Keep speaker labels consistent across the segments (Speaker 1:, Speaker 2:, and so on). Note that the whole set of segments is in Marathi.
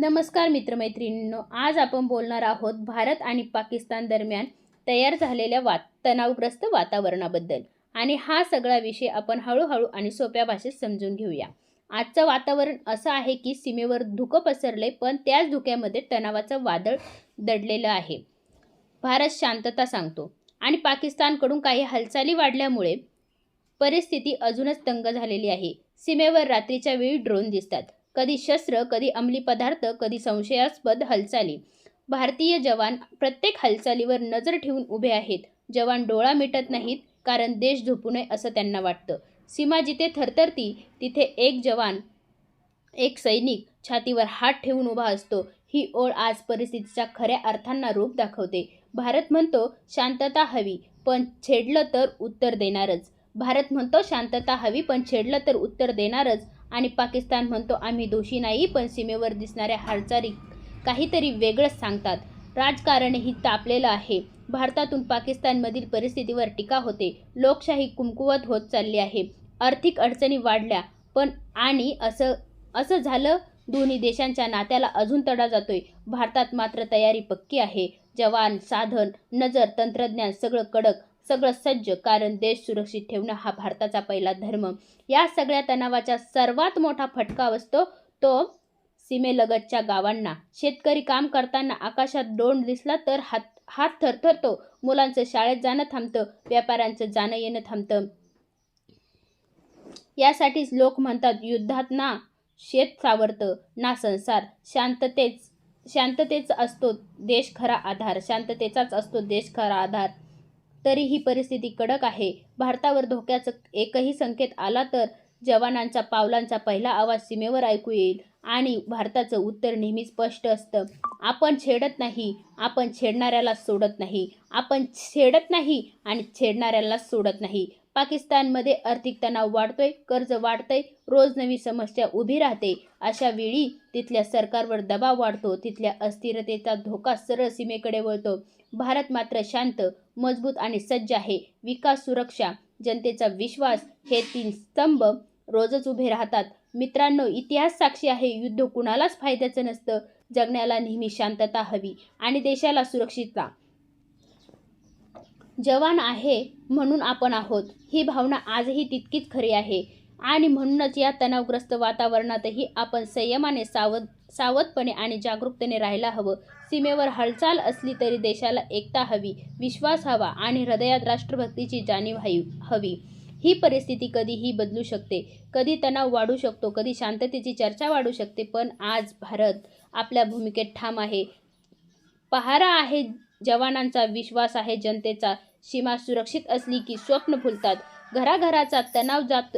Speaker 1: नमस्कार मित्रमैत्रिणींनो आज आपण बोलणार आहोत भारत आणि पाकिस्तान दरम्यान तयार झालेल्या वात तणावग्रस्त वातावरणाबद्दल. आणि हा सगळा विषय आपण हळूहळू आणि सोप्या भाषेत समजून घेऊया. आजचं वातावरण असं आहे की सीमेवर धुकं पसरले पण त्याच धुक्यामध्ये तणावाचं वादळ दडलेलं आहे. भारत शांतता सांगतो. आणि पाकिस्तानकडून काही हालचाली वाढल्यामुळे परिस्थिती अजूनच तंग झालेली आहे. सीमेवर रात्रीच्या वेळी ड्रोन दिसतात. कधी शस्त्र कधी अंमली पदार्थ कधी संशयास्पद हालचाली. भारतीय जवान प्रत्येक हालचालीवर नजर ठेवून उभे आहेत. जवान डोळा मिटत नाहीत कारण देश झोपू नये असं त्यांना वाटतं. सीमा जिथे थरथरती तिथे एक जवान एक सैनिक छातीवर हात ठेवून उभा असतो. ही ओळ आज परिस्थितीच्या खऱ्या अर्थांना रूप दाखवते. भारत म्हणतो शांतता हवी पण छेडलं तर उत्तर देणारच. भारत म्हणतो शांतता हवी पण छेडलं तर उत्तर देणारच. आणि पाकिस्तान म्हणतो आम्ही दोषी नाही पण सीमेवर दिसणाऱ्या हालचाली काहीतरी वेगळंच सांगतात. राजकारणही तापलेलं आहे. भारतातून पाकिस्तानमधील परिस्थितीवर टीका होते. लोकशाही कुमकुवत होत चालली आहे. आर्थिक अडचणी वाढल्या पण आणि असं असं झालं दोन्ही देशांच्या नात्याला अजून तडा जातोय. भारतात मात्र तयारी पक्की आहे. जवान साधन नजर तंत्रज्ञान सगळं कडक सगळं सज्ज कारण देश सुरक्षित ठेवणं हा भारताचा पहिला धर्म. या सगळ्या तणावाचा सर्वात मोठा फटका असतो तो सीमेलगतच्या गावांना. शेतकरी काम करताना आकाशात डोंड दिसला तर हात हात थरथरतो. मुलांचं शाळेत जाणं थांबतं व्यापाऱ्यांचं जाणं येणं थांबतं. यासाठीच लोक म्हणतात युद्धात ना शेत सावरतं ना संसार. शांततेच शांततेच असतो देश खरा आधार. शांततेचाच असतो देश खरा आधार. तरी ही परिस्थिती कडक आहे. भारतावर धोक्याचं एकही संकेत आला तर जवानांचा पावलांचा पहिला आवाज सीमेवर ऐकू येईल आणि भारताचं उत्तर नेहमी स्पष्ट असतं. आपण छेडत नाही आपण छेडणाऱ्याला सोडत नाही. आपण छेडत नाही आणि छेडणाऱ्याला सोडत नाही. पाकिस्तानमध्ये आर्थिक तणाव वाढतोय कर्ज वाढतंय रोज नवी समस्या उभी राहते. अशा वेळी तिथल्या सरकारवर दबाव वाढतो तिथल्या अस्थिरतेचा धोका सरळ सीमेकडे वळतो. भारत मात्र शांत मजबूत आणि सज्ज आहे. विकास सुरक्षा जनतेचा विश्वास हे तीन स्तंभ रोजच उभे राहतात. मित्रांनो इतिहास साक्षी आहे. युद्ध कुणालाच फायद्याचं नसतं. जगण्याला नेहमी शांतता हवी आणि देशाला सुरक्षितता. जवान आहे म्हणून आपण आहोत. ही भावना आजही तितकीच खरी आहे. आणि म्हणूनच या तणावग्रस्त वातावरणातही आपण संयमाने सावध सावधपणे आणि जागरूकतेने राहायला हवं. सीमेवर हालचाल असली तरी देशाला एकता हवी विश्वास हवा आणि हृदयात राष्ट्रभक्तीची जाणीव हवी हवी. ही परिस्थिती कधीही बदलू शकते. कधी तणाव वाढू शकतो कधी शांततेची चर्चा वाढू शकते पण आज भारत आपल्या भूमिकेत ठाम आहे. पहारा आहे जवानांचा विश्वास आहे जनतेचा. सीमा सुरक्षित असली की स्वप्न फुलतात. घराघराचा तणाव जात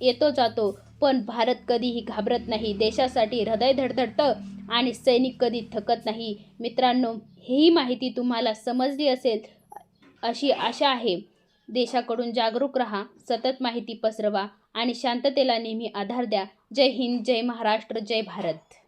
Speaker 1: येतो जातो. पण भारत कधीही घाबरत नाही. देशासाठी हृदय धडधडतं आणि सैनिक कधी थकत नाही. मित्रांनो ही माहिती तुम्हाला समजली असेल अशी आशा आहे. देशाकडून जागरूक रहा सतत माहिती पसरवा आणि शांततेला नेहमी आधार द्या. जय हिंद जय महाराष्ट्र जय भारत.